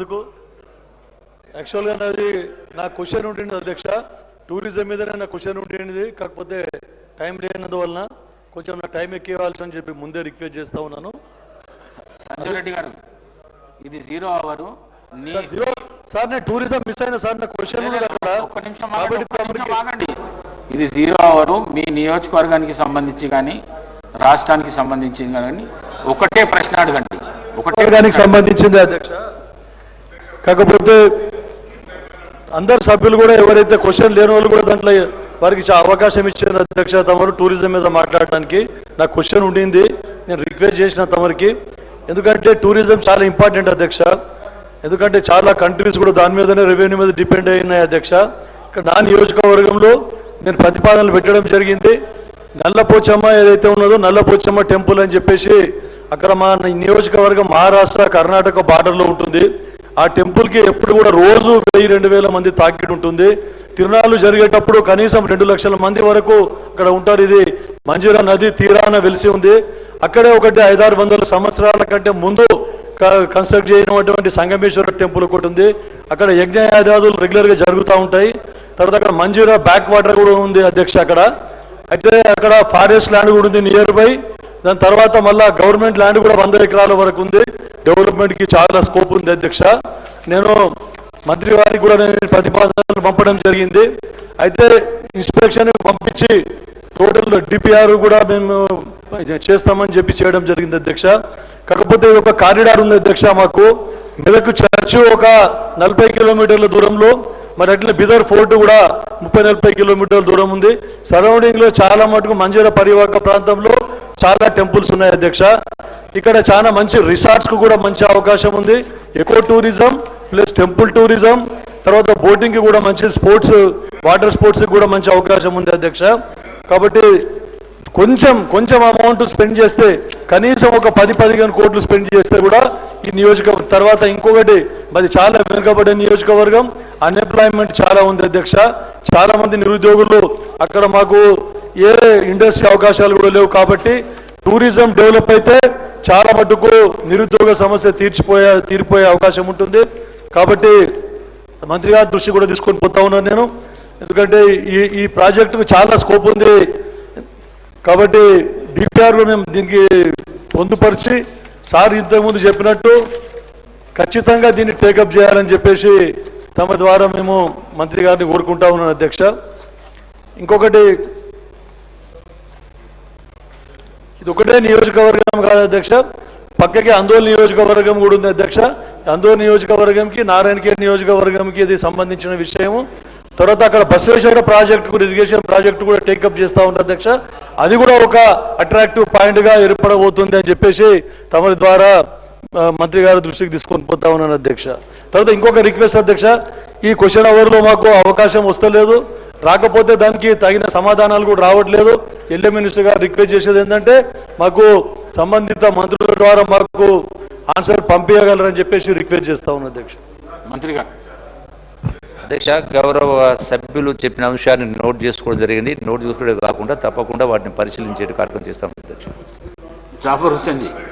ఎందుకు? యాక్చువల్గా నాది నా క్వశ్చన్ ఉండింది అధ్యక్ష. టూరిజం మీదనే నా క్వశ్చన్ ఉండింది. కాకపోతే టైం లేనందువలన కొంచెం నా టైం ఎక్కివ్వాల్సి అని చెప్పి ముందే రిక్వెస్ట్ చేస్తా ఉన్నాను. సంజయ్ రెడ్డి గారు ఇది జీరో అవరు జీరో సార్ నేను టూరిజం మిస్ అయిన సార్ నా క్వశ్చన్. ఇది జీరో అవరు మీ నియోజకవర్గానికి సంబంధించి కానీ రాష్ట్రానికి సంబంధించి కానీ ఒకటే ప్రశ్న అడగండి. ఒకటే వర్గానికి సంబంధించింది అధ్యక్ష. కాకపోతే అందరు సభ్యులు కూడా ఎవరైతే క్వశ్చన్ లేని వాళ్ళు కూడా దాంట్లో వారికి అవకాశం ఇచ్చిన అధ్యక్ష తమరు టూరిజం మీద మాట్లాడడానికి నాకు క్వశ్చన్ ఉండింది. నేను రిక్వెస్ట్ చేసిన తమరికి. ఎందుకంటే టూరిజం చాలా ఇంపార్టెంట్ అధ్యక్ష. ఎందుకంటే చాలా కంట్రీస్ కూడా దాని మీదనే రెవెన్యూ మీద డిపెండ్ అయినాయి అధ్యక్ష. ఇక్కడ నా నియోజకవర్గంలో నేను ప్రతిపాదనలు పెట్టడం జరిగింది. నల్లపోచమ్మ ఏదైతే ఉన్నదో నల్లపోచమ్మ టెంపుల్ అని చెప్పేసి అక్కడ మా నియోజకవర్గం మహారాష్ట్ర కర్ణాటక బార్డర్లో ఉంటుంది. ఆ టెంపుల్కి ఎప్పుడు కూడా రోజు వెయ్యి రెండు వేల మంది తాకిడి ఉంటుంది. తిరునాళ్ళు జరిగేటప్పుడు కనీసం రెండు లక్షల మంది వరకు అక్కడ ఉంటారు. ఇది మంజీరా నది తీరాన వెలిసి ఉంది. అక్కడే ఒకటి ఐదారు వందల సంవత్సరాల కంటే ముందు క- కన్స్ట్రక్ట్ చేయనటువంటి సంగమేశ్వర టెంపుల్ ఒకటి ఉంది. అక్కడ యజ్ఞయాదాదులు రెగ్యులర్గా జరుగుతూ ఉంటాయి. తర్వాత అక్కడ మంజీరా బ్యాక్ వాటర్ కూడా ఉంది అధ్యక్ష అక్కడ. అయితే అక్కడ ఫారెస్ట్ ల్యాండ్ కూడా ఉంది నియర్ బై. దాని తర్వాత మళ్ళా గవర్నమెంట్ ల్యాండ్ కూడా వంద ఎకరాల వరకు ఉంది. డెవలప్మెంట్కి చాలా స్కోప్ ఉంది అధ్యక్ష. నేను మంత్రి వారికి కూడా నేను ప్రతిపాదనలు పంపడం జరిగింది. అయితే ఇన్స్పెక్షన్ పంపించి టోటల్ డిపిఆర్ కూడా మేము చేస్తామని చెప్పి చేయడం జరిగింది అధ్యక్ష. కాకపోతే ఇది ఒక కారిడార్ ఉంది అధ్యక్ష మాకు. మెదక్ చర్చ్ ఒక నలభై కిలోమీటర్ల దూరంలో మరి అట్లా బిదర్ ఫోర్ట్ కూడా ముప్పై నలభై కిలోమీటర్ల దూరం ఉంది. సరౌండింగ్లో చాలా మటుకు మంజీర పరివాహక ప్రాంతంలో చాలా టెంపుల్స్ ఉన్నాయి అధ్యక్ష. ఇక్కడ చాలా మంచి రిసార్ట్స్కు కూడా మంచి అవకాశం ఉంది. Eco tourism plus temple tourism తర్వాత బోటింగ్కి కూడా మంచి స్పోర్ట్స్ వాటర్ స్పోర్ట్స్కి కూడా మంచి అవకాశం ఉంది అధ్యక్ష. కాబట్టి కొంచెం కొంచెం అమౌంట్ స్పెండ్ చేస్తే కనీసం ఒక పది పదిహేను కోట్లు స్పెండ్ చేస్తే కూడా ఈ నియోజక తర్వాత ఇంకొకటి మరి చాలా వెనుకబడే నియోజకవర్గం అన్ఎంప్లాయ్మెంట్ చాలా ఉంది అధ్యక్ష. చాలా మంది నిరుద్యోగులు అక్కడ మాకు ఏ ఇండస్ట్రీ అవకాశాలు కూడా లేవు కాబట్టి టూరిజం డెవలప్ అయితే చాలా మటుకు నిరుద్యోగ సమస్య తీర్చిపోయే తీరిపోయే అవకాశం ఉంటుంది. కాబట్టి మంత్రి గారి దృష్టి కూడా తీసుకొని పోతా ఉన్నాను నేను. ఎందుకంటే ఈ ఈ ప్రాజెక్టుకు చాలా స్కోప్ ఉంది. కాబట్టి డిపిఆర్లో మేము దీనికి పొందుపరిచి సార్ ఇంతకుముందు చెప్పినట్టు ఖచ్చితంగా దీన్ని టేకప్ చేయాలని చెప్పేసి తమ ద్వారా మేము మంత్రి గారిని కోరుకుంటా ఉన్నాను అధ్యక్ష. ఇంకొకటి ఇది ఒకటే నియోజకవర్గం కాదు అధ్యక్ష. పక్కకి అందోల్ నియోజకవర్గం కూడా ఉంది అధ్యక్ష. అందోల్ నియోజకవర్గంకి నారాయణకే నియోజకవర్గంకి ఇది సంబంధించిన విషయము. తర్వాత అక్కడ బసవేశ్వర ప్రాజెక్ట్ కూడా ఇరిగేషన్ ప్రాజెక్ట్ కూడా టేకప్ చేస్తూ ఉంది అధ్యక్ష. అది కూడా ఒక అట్రాక్టివ్ పాయింట్గా ఏర్పడబోతుంది అని చెప్పేసి తమ ద్వారా మంత్రి గారి దృష్టికి తీసుకొని పోతా ఉన్నాను అధ్యక్ష. తర్వాత ఇంకొక రిక్వెస్ట్ అధ్యక్ష ఈ క్వశ్చన్ అవర్లో మాకు అవకాశం వస్తలేదు. రాకపోతే దానికి తగిన సమాధానాలు కూడా రావట్లేదు. ఎల్ఏ మినిస్టర్ గారు రిక్వెస్ట్ చేసేది ఏంటంటే మాకు సంబంధిత మంత్రుల ద్వారా మాకు ఆన్సర్ పంపించగలరని చెప్పేసి రిక్వెస్ట్ చేస్తా ఉన్నాను అధ్యక్ష. మంత్రి గారు. అధ్యక్ష గౌరవ సభ్యులు చెప్పిన అంశాన్ని నోట్ చేసుకోవడం జరిగింది. నోట్ చేసుకోవడం కాకుండా తప్పకుండా వాటిని పరిశీలించే కార్యక్రమం చేస్తాం అధ్యక్ష. జాఫర్ హుస్సేన్ జీ